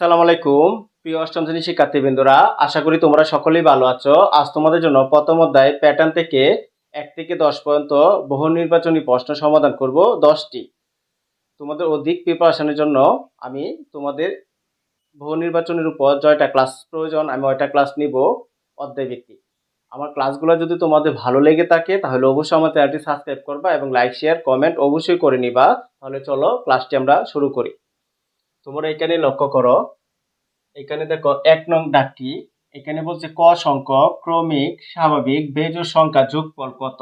আসসালামু আলাইকুম। প্রিয় অষ্টম শ্রেণি শিক্ষার্থীবৃন্দরা, আশা করি তোমরা সকলেই ভালো আছো। আজ তোমাদের জন্য প্রথম অধ্যায় প্যাটার্ন থেকে এক থেকে দশ পর্যন্ত বহু নির্বাচনী প্রশ্ন সমাধান করব দশটি। তোমাদের অধিক প্রিপারেশনের জন্য আমি তোমাদের বহু নির্বাচনের উপর জয়টা ক্লাস প্রয়োজন, আমি ওইটা ক্লাস নিব অধ্যায় ভিত্তিক। আমার ক্লাসগুলো যদি তোমাদের ভালো লেগে থাকে, তাহলে অবশ্যই আমার চ্যানেলটি সাবস্ক্রাইব করবা এবং লাইক শেয়ার কমেন্ট অবশ্যই করে নিবা। তাহলে চলো ক্লাসটি আমরা শুরু করি। তোমরা এখানে লক্ষ্য করো, এখানে দেখো এক নং ডাকটি, এখানে বলছে ক সংখ্যক ক্রমিক, স্বাভাবিক বেজোড় সংখ্যা যোগফল কত?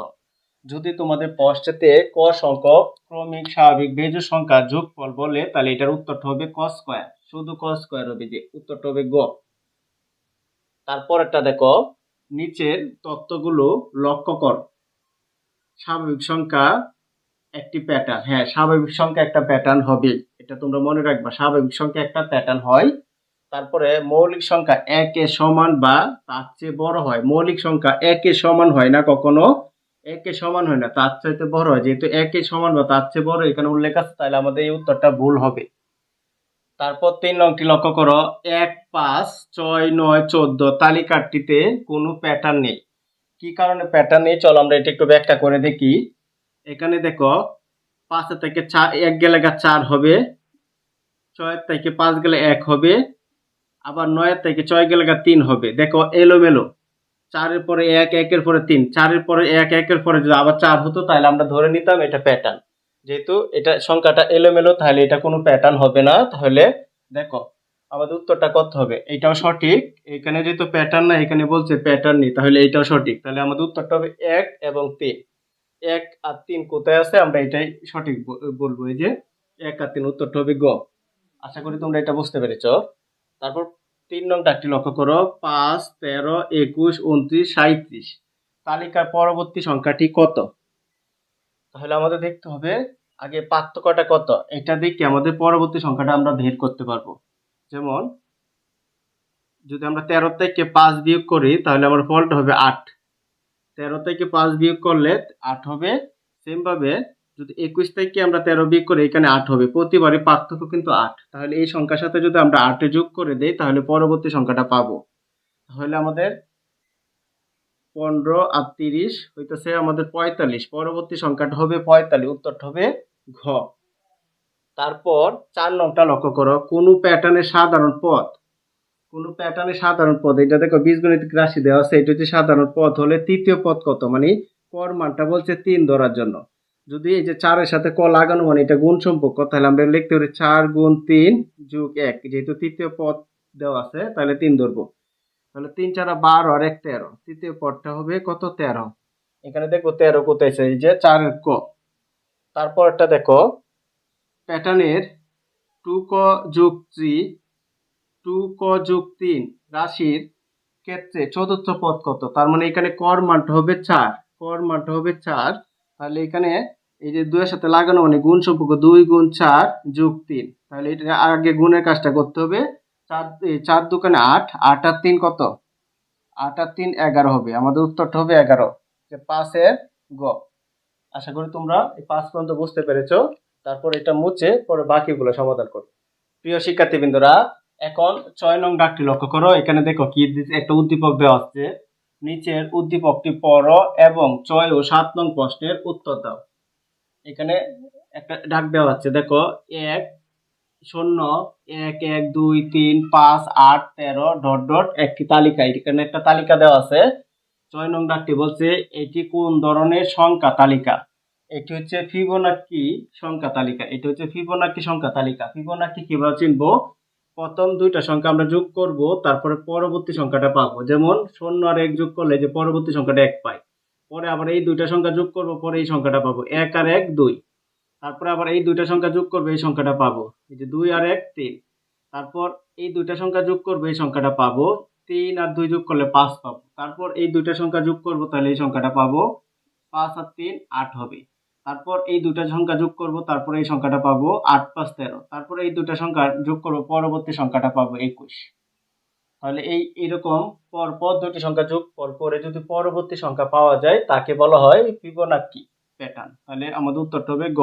যদি তোমাদের পশ্চাতে ক সংখ্যক ক্রমিক, স্বাভাবিক বেজোড় সংখ্যা যোগফল বলে, তাহলে এটার উত্তরটা হবে ক স্কোয়ার। শুধু ক স্কোয়ার হবে যে, উত্তরটা হবে গ। তারপরেরটা দেখো, নিচের তত্ত্বগুলো লক্ষ্য করো। স্বাভাবিক সংখ্যা একটি প্যাটার্ন হ্যাঁ স্বাভাবিক সংখ্যা একটা প্যাটার্ন হবে। এটা তোমরা মনে রাখবা, স্বাভাবিক সংখ্যা একটা প্যাটার্ন হয়। তারপরে মৌলিক সংখ্যা একে সমান বা তার চেয়ে বড় হয়। মৌলিক সংখ্যা একে সমান হয় না কখনো? একে সমান হয় না, তার চাইতে বড় হয়। যেহেতু একে সমান বা তার চেয়ে বড়, এখানে উল্লেখ আছে, তাহলে আমাদের এই উত্তরটা ভুল হবে। তারপর তিন নংটি লক্ষ্য করো। এক, পাঁচ, ছয়, নয়, চোদ্দ তালিকাটিতে কোনো প্যাটার্ন নেই। কি কারণে প্যাটার্ন নেই? চলো আমরা এটা একটু ব্যাখ্যা করে দেখি। এখানে দেখো পাঁচের থেকে চার, এক গেলে চার হবে ছয়ের থেকে পাঁচ গেলে এক হবে, আবার নয়ের থেকে ছয় গেলে গা তিন হবে। দেখো এলোমেলো। চারের পরে এক, একের পরে তিন, চারের পরে এক, একের পরে যদি আবার চার হতো, তাহলে আমরা ধরে নিতাম এটা প্যাটার্ন যেহেতু এটা সংখ্যাটা এলোমেলো, তাহলে এটা কোনো প্যাটার্ন হবে না। তাহলে দেখো আমাদের উত্তরটা কত হবে? এটাও সঠিক। এখানে যেহেতু প্যাটার্ন না এখানে বলছে প্যাটার্ন নেই, তাহলে এটাও সঠিক। তাহলে আমাদের উত্তরটা হবে এক এবং তিন। এক আর তিন কোথায় আছে? আমরা এটাই সঠিক বলব। এই যে এক আর তিন উত্তরটা হবে গ। আশা করি তোমরা এটা বুঝতে পেরেছ। তারপর তিন নং ডাকটি লক্ষ্য করো। পাঁচ, তেরো, একুশ, উনত্রিশ সাঁত্রিশ তালিকার পরবর্তী সংখ্যাটি কত? তাহলে আমাদের দেখতে হবে, আগে পার্থক্যটা কত? এটা দেখে আমাদের পরবর্তী সংখ্যাটা আমরা বের করতে পারব। যেমন, যদি আমরা তেরো থেকে পাঁচ বিয়োগ করি, তাহলে আমার ফলটা হবে আট। তেরো থেকে পাঁচ বিয়োগ করলে আট হবে। সেম ভাবে যদি একুশ থেকে আমরা তেরো বিয়োগ করি, এখানে আট হবে। প্রতিবারই পার্থক্য কিন্তু আট। তাহলে এই সংখ্যার সাথে যদি আমরা আটে যোগ করে দেই, তাহলে পরবর্তী সংখ্যাটা পাবো। তাহলে আমাদের পনেরো আর তিরিশ হইতেছে আমাদের পঁয়তাল্লিশ। পরবর্তী সংখ্যাটা হবে পঁয়তাল্লিশ, উত্তরটা হবে ঘ। তারপর চার নংটা লক্ষ্য করো। কোনো প্যাটার্নের সাধারণ পথ কোনো প্যাটার্নের সাধারণ পদ, এটা দেখো বীজগণিতিক রাশি দেওয়া আছে, এটা হচ্ছে সাধারণ পদ, হলে তৃতীয় পদ কত? মানে কর মানটা বলছে তিন ধরার জন্য। যদি এই যে চারের সাথে ক লাগানো মানে এটা গুণ সম্পর্ক, তাহলে আমরা লিখতে পারি চার গুণ তিন যুগ এক, যেহেতু তৃতীয় পদ দেওয়া আছে, তাহলে তিন ধরবো। তাহলে তিন চারা বারো আর এক তেরো। তৃতীয় পদটা হবে কত? তেরো। এখানে দেখো তেরো কোথায় এই যে চারের ক। তারপরটা দেখো প্যাটার্নের টু ক যুগ থ্রি টু ক যোগ তিন রাশির ক্ষেত্রে চতুর্থ পদ কত? তার মানে এখানে কর মানটা হবে চার। কর মানটা হবে চার। তাহলে এখানে এই যে দুইয়ের সাথে লাগানো মানে গুণ সম্পর্ক দুই গুণ চার যোগ তিন। তাহলে এটা আগে গুণের কাজটা করতে হবে। চার চার দোকানে আট আট আর তিন কত? আট আর তিন এগারো হবে। আমাদের উত্তরটা হবে এগারো, যে পাঁচের গ। আশা করি তোমরা এই পাঁচ পর্যন্ত বুঝতে পেরেছ। তারপর এটা মুছে পরে বাকিগুলো সমাধান করো। প্রিয় শিক্ষার্থীবৃন্দরা এখন ছয় নং ডাকটি লক্ষ্য করো। এখানে দেখো কি একটা উদ্দীপক দেওয়া আছে। নিচের উদ্দীপকটি পড়ো এবং ছয় ও সাত নং প্রশ্নের উত্তর দাও। এখানে একটা ডাক দেওয়া আছে, দেখো, এক, শূন্য, এক এক, দুই, তিন, পাঁচ, আট, তেরো, ডট ডট, একটি তালিকা। এখানে একটা তালিকা দেওয়া আছে। ছয় নং ডাকটি বলছে, এটি কোন ধরনের সংখ্যা তালিকা? এটি হচ্ছে ফিবোনাকি সংখ্যা তালিকা। এটি হচ্ছে ফিবোনাকি সংখ্যা তালিকা। ফিবোনাকি কীভাবে চিনবো? প্রথম দুইটা সংখ্যা আমরা যোগ করব, তারপরে পরবর্তী সংখ্যাটা পাবো। যেমন শূন্য আর এক যোগ করলে যে পরবর্তী সংখ্যাটা এক পাই। পরে আবার এই দুইটা সংখ্যা যোগ করব, পরে এই সংখ্যাটা পাবো এক আর এক দুই। তারপরে আবার এই দুইটা সংখ্যা যোগ করবে, এই সংখ্যাটা পাবো এই যে দুই আর এক তিন। তারপর এই দুইটা সংখ্যা যোগ করবে, এই সংখ্যাটা পাবো তিন আর দুই যোগ করলে পাঁচ পাবো। তারপর এই দুইটা সংখ্যা যোগ করব, তাহলে এই সংখ্যাটা পাবো পাঁচ আর তিন আট হবে। তারপর এই দুটা সংখ্যা যোগ করব, তারপরে এই সংখ্যাটা পাবো আট পাঁচ তেরো। তারপরে এই দুটা সংখ্যা যোগ করব, পরবর্তী সংখ্যাটা পাবো একুশ। তাহলে এই এরকম পরপর দুটি সংখ্যা যোগ, পর পরে যদি পরবর্তী সংখ্যা পাওয়া যায়, তাকে বলা হয় ফিবোনাকি প্যাটার্ন। তাহলে আমাদের উত্তরটা হবে গ।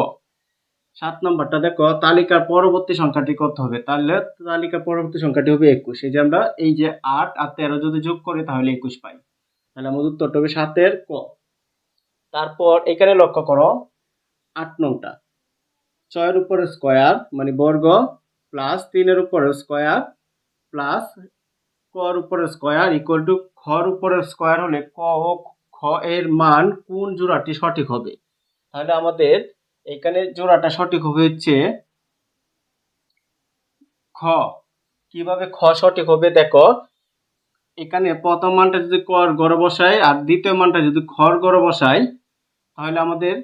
সাত নম্বরটা দেখো, তালিকার পরবর্তী সংখ্যাটি কত হবে? তাহলে তালিকার পরবর্তী সংখ্যাটি হবে একুশ। এই যে আমরা এই যে আট আর তেরো যদি যোগ করি, তাহলে একুশ পাই। তাহলে আমাদের উত্তরটা হবে সাতের ক। তারপর এখানে লক্ষ্য করো, আট নংটা। ছয়ের উপরে স্কোয়ার মানে বর্গ প্লাস তিনের উপরে স্কোয়ার প্লাস কর উপরে স্কোয়ার ইকুয়াল টু খর উপরে স্কোয়ার হলে ক ও খ এর মান কোন জোড়াটি সঠিক হবে? তাহলে আমাদের এখানে জোড়াটা সঠিক হবে হচ্ছে খ। কীভাবে খ সঠিক হবে দেখো, এখানে প্রথম মানটা যদি কর গড় বসাই আর দ্বিতীয় মানটা যদি খর গড় বসাই তাহলে আমাদের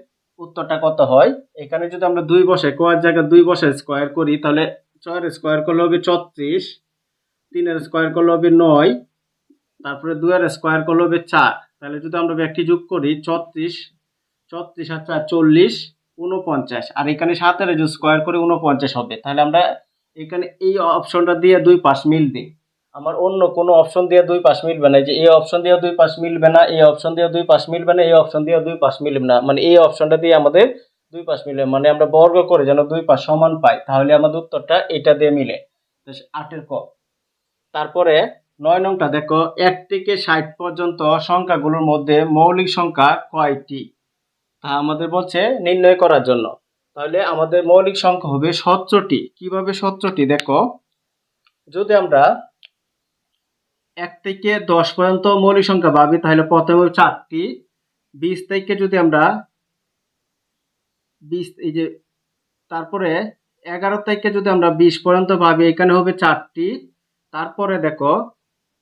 উত্তরটা কত হয়? এখানে যদি আমরা দুই বসাই কয়ের জায়গায় দুই বসাই স্কোয়ার করি, তাহলে ছয়ের স্কোয়ার করলে হবে ছত্রিশ, তিনের স্কোয়ার করলে হবে নয়, তারপরে দুয়ের স্কোয়ার করলে হবে চার। তাহলে যদি আমরা ব্যাগটি যোগ করি, ছত্রিশ ছত্রিশ আর চার চল্লিশ উনপঞ্চাশ আর এখানে সাতের স্কোয়ার করে উনপঞ্চাশ হবে। তাহলে আমরা এখানে এই অপশনটা দিয়ে দুই পাশ মিলবে আমার অন্য কোনো অপশন দিয়ে দুই পাশ মিলবে না। যে এই অপশন দিয়ে দুই পাশ মিলবে না, এই অপশন দিয়ে দুই পাশ মিলবে না, এই অপশন দিয়ে দুই পাশ মিলবে না। মানে এই অপশনটা দিয়ে আমাদের দুই পাশ মিলবে মানে আমরা বর্গ করে যেন দুই পাশ সমান পাই, তাহলে আমাদের উত্তরটা এটা দিয়ে মিলে। আটের ক। তারপরে নয় নংটা দেখো, এক থেকে ষাট পর্যন্ত সংখ্যাগুলোর মধ্যে মৌলিক সংখ্যা কয়টি? তা আমাদের বলছে নির্ণয় করার জন্য। তাহলে আমাদের মৌলিক সংখ্যা হবে সতেরোটি। কীভাবে সতেরোটি? দেখো, যদি আমরা এক থেকে দশ পর্যন্ত মৌলিক সংখ্যা ভাবি তাহলে প্রথমে চারটি। বিশ থেকে যদি আমরা বিশ, এই যে তারপরে এগারো থেকে যদি আমরা বিশ পর্যন্ত ভাবি এখানে হবে চারটি। তারপরে দেখো,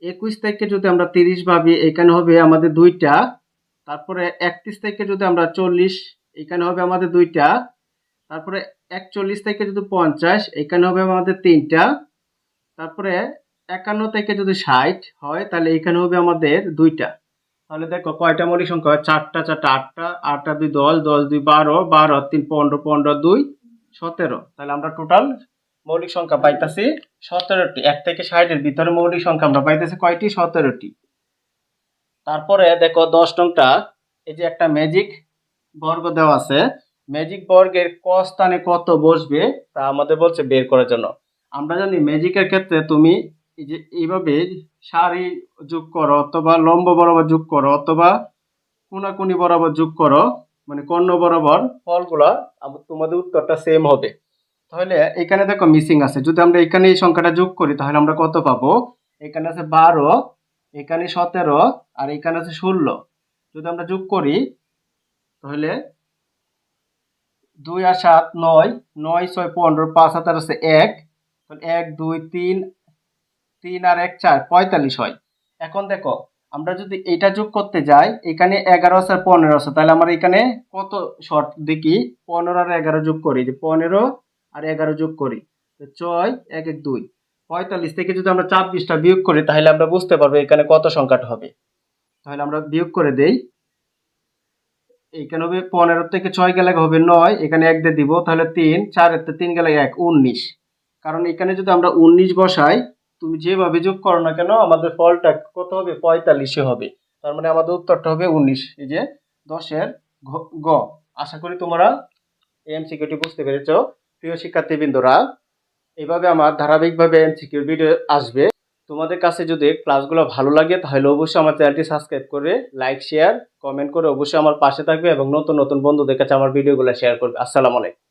একুশ থেকে যদি আমরা তিরিশ ভাবি এখানে হবে আমাদের দুইটা। তারপরে একত্রিশ থেকে যদি আমরা চল্লিশ, এখানে হবে আমাদের দুইটা। তারপরে একচল্লিশ থেকে যদি পঞ্চাশ, এখানে হবে আমাদের তিনটা। তারপরে একান্ন থেকে যদি ষাট হয়, তাহলে এখানে হবে আমাদের দুইটা। তাহলে দেখো, কয়টা মৌলিক সংখ্যা? চারটা চারটা, আটটা। আটটা দুই দশ দশ দুই বারো বারো, তিন, পনেরো পনেরো, দুই, সতেরো। তাহলে আমরা টোটাল মৌলিক সংখ্যা পাইতেছি সতেরোটি। এক থেকে ষাটের ভিতরে মৌলিক সংখ্যা আমরা পাইতেছি কয়টি? সতেরোটি। তারপরে দেখো, দশ নংটা, এই যে একটা ম্যাজিক বর্গ দেওয়া আছে। ম্যাজিক বর্গের ক স্থানে কত বসবে তা আমাদের বলছে বের করার জন্য। আমরা জানি ম্যাজিকের ক্ষেত্রে তুমি এই যে এইভাবে সারি যোগ করো অথবা লম্ব বরাবর যোগ করো অথবা কোনাকুনি বরাবর যোগ করো মানে কর্ণ বরাবর, ফলগুলা তোমাদের উত্তরটা সেম হবে। তাহলে এখানে দেখো মিসিং আছে। যদি আমরা এখানে এই সংখ্যাটা যোগ করি, তাহলে আমরা কত পাবো? এখানে আছে বারো, এখানে সতেরো, আর এখানে আছে ষোলো। যদি আমরা যোগ করি, তাহলে দুই আর সাত নয় নয় ছয় পনেরো, পাঁচ হাজার আছে এক। তাহলে এক, দুই, তিন তিন আর এক চার, পঁয়তাল্লিশ হয়। এখন দেখো, আমরা যদি এটা যোগ করতে যাই, এখানে এগারো আছে আর পনেরো আছে, তাহলে আমরা এখানে কত শর্ট দেখি, পনেরো আর এগারো যোগ করি যে পনেরো আর এগারো যোগ করি ছয়, এক এক, দুই। পঁয়তাল্লিশ থেকে যদি আমরা ছাব্বিশটা বিয়োগ করি, তাহলে আমরা বুঝতে পারব এখানে কত সংখ্যাটা হবে। তাহলে আমরা বিয়োগ করে দেই। এখানে হবে পনেরো থেকে ছয় গেলে হবে নয়, এখানে এক দিয়ে দিব, তাহলে তিন থেকে তিন গেলে এক, উনিশ। কারণ এখানে যদি আমরা উনিশ বসাই তুমি যেভাবে যোগ করো না কেন, আমাদের ফলটা কত হবে? পঁয়তাল্লিশে হবে। তার মানে আমাদের উত্তরটা হবে উনিশ। এই যে দশের গ। আশা করি তোমরা এমসিকিউটি বুঝতে পেরেছ। প্রিয় শিক্ষার্থীবৃন্দরা, এভাবে আমার ধারাবাহিকভাবে এমসিকিউর ভিডিও আসবে। তোমাদের কাছে যদি ক্লাসগুলো ভালো লাগে, তাহলে অবশ্যই আমার চ্যানেলটি সাবস্ক্রাইব করে লাইক শেয়ার কমেন্ট করে অবশ্যই আমার পাশে থাকবে এবং নতুন নতুন বন্ধুদের কাছে আমার ভিডিওগুলো শেয়ার করবে। আসসালামু আলাইকুম।